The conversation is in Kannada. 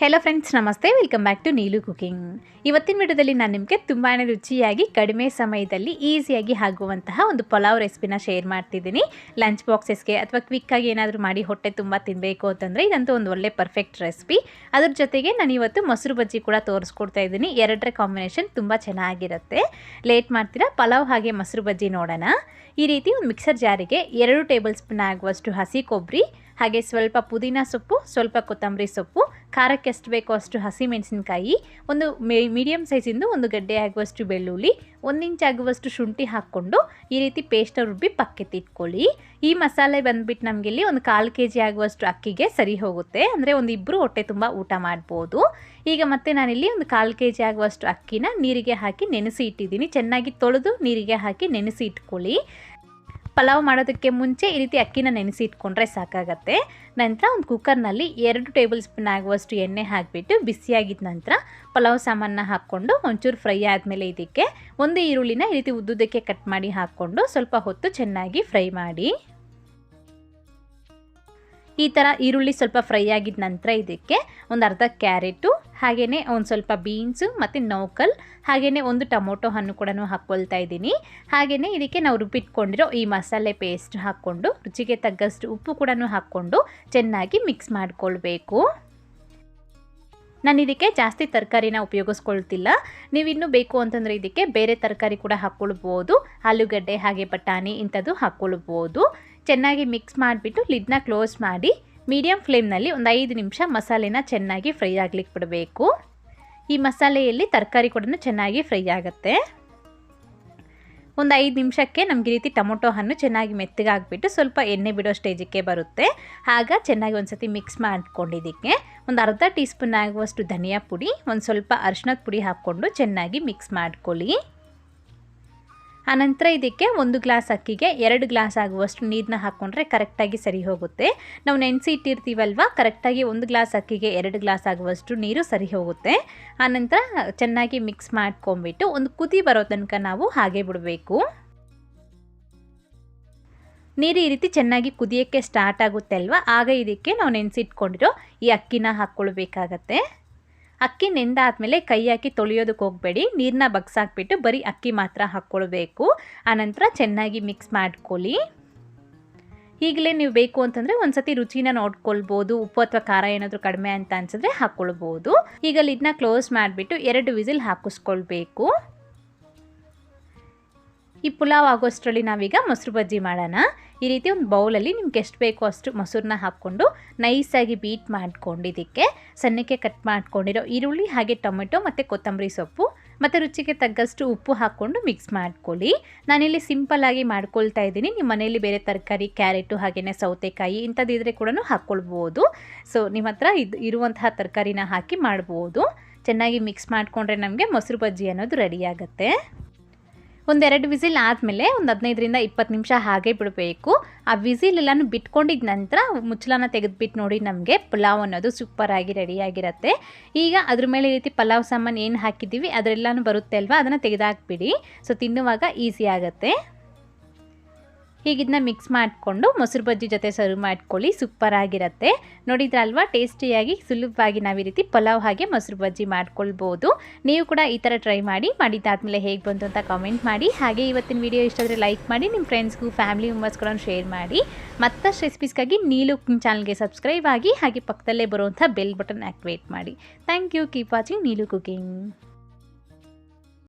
ಹೆಲೋ ಫ್ರೆಂಡ್ಸ್ ನಮಸ್ತೆ. Welcome back to Neelu cooking ಇವತ್ತಿನ ವಿಡಿಯೋದಲ್ಲಿ ನಾನು ನಿಮಗೆ ತುಂಬಾ ರುಚಿಯಾಗಿ, ಕಡಿಮೆ ಸಮಯದಲ್ಲಿ ಈಸಿಯಾಗಿ ಆಗುವಂತಹ ಒಂದು ಪಲಾವ್ ರೆಸಿಪಿನ ಶೇರ್ ಮಾಡ್ತಿದ್ದೀನಿ. ಲಂಚ್ ಬಾಕ್ಸಸ್ಗೆ ಅಥವಾ ಕ್ವಿಕ್ಕಾಗಿ ಏನಾದರೂ ಮಾಡಿ ಹೊಟ್ಟೆ ತುಂಬ ತಿನ್ನಬೇಕು ಅಂತಂದರೆ ಇದಂತೂ ಒಂದು ಒಳ್ಳೆ ಪರ್ಫೆಕ್ಟ್ ರೆಸಿಪಿ ಅದ್ರ ಜೊತೆಗೆ ನಾನು ಇವತ್ತು ಮೊಸರು ಬಜ್ಜಿ ಕೂಡ ತೋರಿಸ್ಕೊಡ್ತಾ ಇದ್ದೀನಿ. ಎರಡರ ಕಾಂಬಿನೇಷನ್ ತುಂಬ ಚೆನ್ನಾಗಿರುತ್ತೆ. ಲೇಟ್ ಮಾಡ್ತೀರಾ? ಪಲಾವ್ ಹಾಗೆ ಮೊಸರು ಬಜ್ಜಿ ನೋಡೋಣ. ಈ ರೀತಿ ಒಂದು ಮಿಕ್ಸರ್ ಜಾರಿಗೆ ಎರಡು ಟೇಬಲ್ ಸ್ಪೂನ್ ಆಗುವಷ್ಟು ಹಸಿ ಕೊಬ್ಬರಿ ಹಾಗೆ ಸ್ವಲ್ಪ ಪುದೀನ ಸೊಪ್ಪು, ಸ್ವಲ್ಪ ಕೊತ್ತಂಬರಿ ಸೊಪ್ಪು ಖಾರಕ್ಕೆ ಎಷ್ಟು ಬೇಕೋ ಅಷ್ಟು ಹಸಿ ಒಂದು ಒಂದು ಮೀಡಿಯಮ್ ಸೈಜಿಂದು ಒಂದು ಗಡ್ಡೆ ಆಗುವಷ್ಟು ಬೆಳ್ಳುಳ್ಳಿ, ಒಂದು ಇಂಚ್ ಆಗುವಷ್ಟು ಶುಂಠಿ ಹಾಕ್ಕೊಂಡು ಈ ರೀತಿ ಪೇಸ್ಟ್ ರುಬ್ಬಿ ಪಕ್ಕೆತ್ತಿಟ್ಕೊಳ್ಳಿ ಈ ಮಸಾಲೆ ಬಂದ್ಬಿಟ್ಟು ನಮಗೆ ಇಲ್ಲಿ ಒಂದು ಕಾಲು ಕೆ ಜಿ ಆಗುವಷ್ಟು ಅಕ್ಕಿಗೆ ಸರಿ ಹೋಗುತ್ತೆ. ಅಂದರೆ ಒಂದು ಇಬ್ಬರು ಹೊಟ್ಟೆ ತುಂಬ ಊಟ ಮಾಡ್ಬೋದು. ಈಗ ಮತ್ತೆ ನಾನಿಲ್ಲಿ ಒಂದು ಕಾಲು ಕೆ ಜಿ ಆಗುವಷ್ಟು ಅಕ್ಕಿನ ನೀರಿಗೆ ಹಾಕಿ ನೆನೆಸಿ ಇಟ್ಟಿದ್ದೀನಿ. ಚೆನ್ನಾಗಿ ತೊಳೆದು ನೀರಿಗೆ ಹಾಕಿ ನೆನೆಸಿ ಇಟ್ಕೊಳ್ಳಿ. ಪಲಾವ್ ಮಾಡೋದಕ್ಕೆ ಮುಂಚೆ ಈ ರೀತಿ ಅಕ್ಕಿನ ನೆನೆಸಿ ಇಟ್ಕೊಂಡ್ರೆ ಸಾಕಾಗತ್ತೆ. ನಂತರ ಒಂದು ಕುಕ್ಕರ್ನಲ್ಲಿ ಎರಡು ಟೇಬಲ್ ಸ್ಪೂನ್ ಆಗುವಷ್ಟು ಎಣ್ಣೆ ಹಾಕಿಬಿಟ್ಟು ಬಿಸಿಯಾಗಿದ್ದ ನಂತರ ಪಲಾವ್ ಸಾಮಾನನ್ನ ಹಾಕ್ಕೊಂಡು ಒಂಚೂರು ಫ್ರೈ ಆದಮೇಲೆ ಇದಕ್ಕೆ ಒಂದು ಈರುಳ್ಳಿನ ಈ ರೀತಿ ಉದ್ದುದಕ್ಕೆ ಕಟ್ ಮಾಡಿ ಹಾಕ್ಕೊಂಡು ಸ್ವಲ್ಪ ಹೊತ್ತು ಚೆನ್ನಾಗಿ ಫ್ರೈ ಮಾಡಿ. ಈ ಥರ ಈರುಳ್ಳಿ ಸ್ವಲ್ಪ ಫ್ರೈ ಆಗಿದ ನಂತರ ಇದಕ್ಕೆ ಒಂದು ಅರ್ಧ ಕ್ಯಾರೆಟು ಹಾಗೆಯೇ ಒಂದು ಸ್ವಲ್ಪ ಬೀನ್ಸು ಮತ್ತು ನೌಕಲ್ ಹಾಗೆಯೇ ಒಂದು ಟೊಮೊಟೊ ಹಣ್ಣು ಕೂಡ ಹಾಕ್ಕೊಳ್ತಾ ಇದ್ದೀನಿ. ಹಾಗೆಯೇ ಇದಕ್ಕೆ ನಾವು ರುಬ್ಬಿಟ್ಕೊಂಡಿರೋ ಈ ಮಸಾಲೆ ಪೇಸ್ಟ್ ಹಾಕ್ಕೊಂಡು, ರುಚಿಗೆ ತಗ್ಗಷ್ಟು ಉಪ್ಪು ಕೂಡ ಹಾಕ್ಕೊಂಡು ಚೆನ್ನಾಗಿ ಮಿಕ್ಸ್ ಮಾಡಿಕೊಳ್ಬೇಕು. ನಾನು ಇದಕ್ಕೆ ಜಾಸ್ತಿ ತರಕಾರಿನ ಉಪಯೋಗಿಸ್ಕೊಳ್ತಿಲ್ಲ. ನೀವಿನ್ನೂ ಬೇಕು ಅಂತಂದರೆ ಇದಕ್ಕೆ ಬೇರೆ ತರಕಾರಿ ಕೂಡ ಹಾಕ್ಕೊಳ್ಬೋದು. ಆಲೂಗಡ್ಡೆ, ಹಾಗೆ ಬಟಾಣಿ ಇಂಥದ್ದು ಹಾಕ್ಕೊಳ್ಬೋದು. ಚೆನ್ನಾಗಿ ಮಿಕ್ಸ್ ಮಾಡಿಬಿಟ್ಟು ಲಿಡ್ನ ಕ್ಲೋಸ್ ಮಾಡಿ ಮೀಡಿಯಮ್ ಫ್ಲೇಮ್ನಲ್ಲಿ ಒಂದು ಐದು ನಿಮಿಷ ಮಸಾಲೆನ ಚೆನ್ನಾಗಿ ಫ್ರೈ ಆಗ್ಲಿಕ್ಕೆ ಬಿಡಬೇಕು. ಈ ಮಸಾಲೆಯಲ್ಲಿ ತರಕಾರಿ ಕೂಡ ಚೆನ್ನಾಗಿ ಫ್ರೈ ಆಗುತ್ತೆ. ಒಂದು ಐದು ನಿಮಿಷಕ್ಕೆ ನಮಗೆ ರೀತಿ ಟೊಮೊಟೊ ಹಣ್ಣು ಚೆನ್ನಾಗಿ ಮೆತ್ತಗಾಗ್ಬಿಟ್ಟು ಸ್ವಲ್ಪ ಎಣ್ಣೆ ಬಿಡೋ ಸ್ಟೇಜಿಗೆ ಬರುತ್ತೆ. ಆಗ ಚೆನ್ನಾಗಿ ಒಂದು ಸತಿ ಮಿಕ್ಸ್ ಮಾಡ್ಕೊಂಡಿದ್ದಕ್ಕೆ ಒಂದು ಅರ್ಧ ಟೀ ಸ್ಪೂನ್ ಆಗುವಷ್ಟು ಧನಿಯಾ ಪುಡಿ, ಒಂದು ಸ್ವಲ್ಪ ಅರಿಶಿನದ ಪುಡಿ ಹಾಕ್ಕೊಂಡು ಚೆನ್ನಾಗಿ ಮಿಕ್ಸ್ ಮಾಡ್ಕೊಳ್ಳಿ. ಆನಂತರ ಇದಕ್ಕೆ ಒಂದು ಗ್ಲಾಸ್ ಅಕ್ಕಿಗೆ ಎರಡು ಗ್ಲಾಸ್ ಆಗುವಷ್ಟು ನೀರನ್ನ ಹಾಕ್ಕೊಂಡ್ರೆ ಕರೆಕ್ಟಾಗಿ ಸರಿ ಹೋಗುತ್ತೆ. ನಾವು ನೆನೆಸಿ ಇಟ್ಟಿರ್ತೀವಲ್ವ ಕರೆಕ್ಟಾಗಿ ಒಂದು ಗ್ಲಾಸ್ ಅಕ್ಕಿಗೆ ಎರಡು ಗ್ಲಾಸ್ ಆಗುವಷ್ಟು ನೀರು ಸರಿ ಹೋಗುತ್ತೆ. ಆನಂತರ ಚೆನ್ನಾಗಿ ಮಿಕ್ಸ್ ಮಾಡ್ಕೊಂಬಿಟ್ಟು ಒಂದು ಕುದಿ ಬರೋ ತನಕ ನಾವು ಹಾಗೆ ಬಿಡಬೇಕು. ನೀರು ಈ ರೀತಿ ಚೆನ್ನಾಗಿ ಕುದಿಯೋಕ್ಕೆ ಸ್ಟಾರ್ಟ್ ಆಗುತ್ತೆ ಅಲ್ವಾ ಆಗ ಇದಕ್ಕೆ ನಾವು ನೆನೆಸಿಟ್ಕೊಂಡಿರೋ ಈ ಅಕ್ಕಿನ ಹಾಕ್ಕೊಳ್ಬೇಕಾಗತ್ತೆ. ಅಕ್ಕಿ ನೆಂದಾದಮೇಲೆ ಕೈ ಹಾಕಿ ತೊಳೆಯೋದಕ್ಕೆ ಹೋಗಬೇಡಿ. ನೀರನ್ನ ಬಗ್ಸಾಕ್ಬಿಟ್ಟು ಬರೀ ಅಕ್ಕಿ ಮಾತ್ರ ಹಾಕ್ಕೊಳ್ಬೇಕು. ಆನಂತರ ಚೆನ್ನಾಗಿ ಮಿಕ್ಸ್ ಮಾಡ್ಕೊಳ್ಳಿ. ಈಗಲೇ ನೀವು ಬೇಕು ಅಂತಂದರೆ ಒಂದು ಸತಿ ರುಚಿನ ನೋಡ್ಕೊಳ್ಬೋದು. ಉಪ್ಪು ಅಥವಾ ಖಾರ ಏನಾದರೂ ಕಡಿಮೆ ಅಂತ ಅನ್ಸಿದ್ರೆ ಹಾಕ್ಕೊಳ್ಬೋದು. ಈಗ ಇದನ್ನ ಕ್ಲೋಸ್ ಮಾಡಿಬಿಟ್ಟು ಎರಡು ವಿಸಿಲ್ ಹಾಕಿಸ್ಕೊಳ್ಬೇಕು. ಈ ಪುಲಾವ್ ಆಗೋಷ್ಟರಲ್ಲಿ ನಾವೀಗ ಮೊಸರು ಬಜ್ಜಿ ಮಾಡೋಣ. ಈ ರೀತಿ ಒಂದು ಬೌಲಲ್ಲಿ ನಿಮ್ಗೆ ಎಷ್ಟು ಬೇಕೋ ಅಷ್ಟು ಮೊಸರನ್ನ ಹಾಕ್ಕೊಂಡು ನೈಸಾಗಿ ಬೀಟ್ ಮಾಡ್ಕೊಂಡಿದ್ದಕ್ಕೆ, ಸಣ್ಣಕ್ಕೆ ಕಟ್ ಮಾಡ್ಕೊಂಡಿರೋ ಈರುಳ್ಳಿ ಹಾಗೆ ಟೊಮೆಟೊ ಮತ್ತು ಕೊತ್ತಂಬರಿ ಸೊಪ್ಪು ಮತ್ತು ರುಚಿಗೆ ತಗ್ಗಷ್ಟು ಉಪ್ಪು ಹಾಕ್ಕೊಂಡು ಮಿಕ್ಸ್ ಮಾಡ್ಕೊಳ್ಳಿ. ನಾನಿಲ್ಲಿ ಸಿಂಪಲ್ಲಾಗಿ ಮಾಡ್ಕೊಳ್ತಾ ಇದ್ದೀನಿ. ನಿಮ್ಮ ಮನೆಯಲ್ಲಿ ಬೇರೆ ತರಕಾರಿ, ಕ್ಯಾರೆಟು ಹಾಗೆಯೇ ಸೌತೆಕಾಯಿ ಇಂಥದ್ದಿದ್ರೆ ಕೂಡ ಹಾಕ್ಕೊಳ್ಬೋದು. ಸೊ ನಿಮ್ಮ ಹತ್ರ ಇದು ಇರುವಂತಹ ತರಕಾರಿನ ಹಾಕಿ ಮಾಡ್ಬೋದು. ಚೆನ್ನಾಗಿ ಮಿಕ್ಸ್ ಮಾಡಿಕೊಂಡ್ರೆ ನಮಗೆ ಮೊಸರು ಬಜ್ಜಿ ಅನ್ನೋದು ರೆಡಿ ಆಗುತ್ತೆ. ಒಂದೆರಡು ವಿಸಿಲ್ ಆದಮೇಲೆ ಒಂದು ಹದಿನೈದರಿಂದ ಇಪ್ಪತ್ತು ನಿಮಿಷ ಹಾಗೆ ಬಿಡಬೇಕು. ಆ ವಿಸಿಲ್ ಬಿಟ್ಕೊಂಡಿದ ನಂತರ ಮುಚ್ಚಲನ ತೆಗೆದುಬಿಟ್ಟು ನೋಡಿ ನಮಗೆ ಪಲಾವ್ ಅನ್ನೋದು ಸೂಪರಾಗಿ ರೆಡಿಯಾಗಿರುತ್ತೆ ಈಗ ಅದ್ರ ಮೇಲೆ ಈ ರೀತಿ ಪಲಾವ್ ಸಾಮಾನು ಏನು ಹಾಕಿದ್ದೀವಿ ಅದರೆಲ್ಲಾನು ಬರುತ್ತೆ ಅಲ್ವಾ? ಅದನ್ನು ತೆಗೆದಾಕ್ಬಿಡಿ. ಸೊ ತಿನ್ನುವಾಗ ಈಸಿ ಆಗುತ್ತೆ. ಹೀಗಿದನ್ನ ಮಿಕ್ಸ್ ಮಾಡಿಕೊಂಡು ಮೊಸರು ಬಜ್ಜಿ ಜೊತೆ ಸರ್ವ್ ಮಾಡ್ಕೊಳ್ಳಿ. ಸೂಪರ್ ಆಗಿರುತ್ತೆ. ನೋಡಿದ್ರಲ್ವಾ? ಟೇಸ್ಟಿಯಾಗಿ ಸುಲಭವಾಗಿ ನಾವು ಈ ರೀತಿ ಪಲಾವ್ ಹಾಗೆ ಮೊಸರು ಬಜ್ಜಿ ಮಾಡ್ಕೊಳ್ಬೋದು. ನೀವು ಕೂಡ ಈ ಥರ ಟ್ರೈ ಮಾಡಿ, ಮಾಡಿದ್ದಾದಮೇಲೆ ಹೇಗೆ ಬಂತು ಅಂತ ಕಾಮೆಂಟ್ ಮಾಡಿ. ಹಾಗೆ ಇವತ್ತಿನ ವಿಡಿಯೋ ಇಷ್ಟ ಆದರೆ ಲೈಕ್ ಮಾಡಿ ನಿಮ್ಮ ಫ್ರೆಂಡ್ಸ್ಗೂ ಫ್ಯಾಮಿಲಿ ಮೆಂಬರ್ಸ್ಗಳನ್ನು ಶೇರ್ ಮಾಡಿ. ಮತ್ತಷ್ಟು ರೆಸಿಪೀಸ್ಗಾಗಿ ನೀಲು ಚಾನಲ್ಗೆ ಸಬ್ಸ್ಕ್ರೈಬ್ ಆಗಿ, ಹಾಗೆ ಪಕ್ಕದಲ್ಲೇ ಬರುವಂಥ ಬೆಲ್ ಬಟನ್ ಆ್ಯಕ್ಟಿವೇಟ್ ಮಾಡಿ. Thank you keep watching Neelu cooking.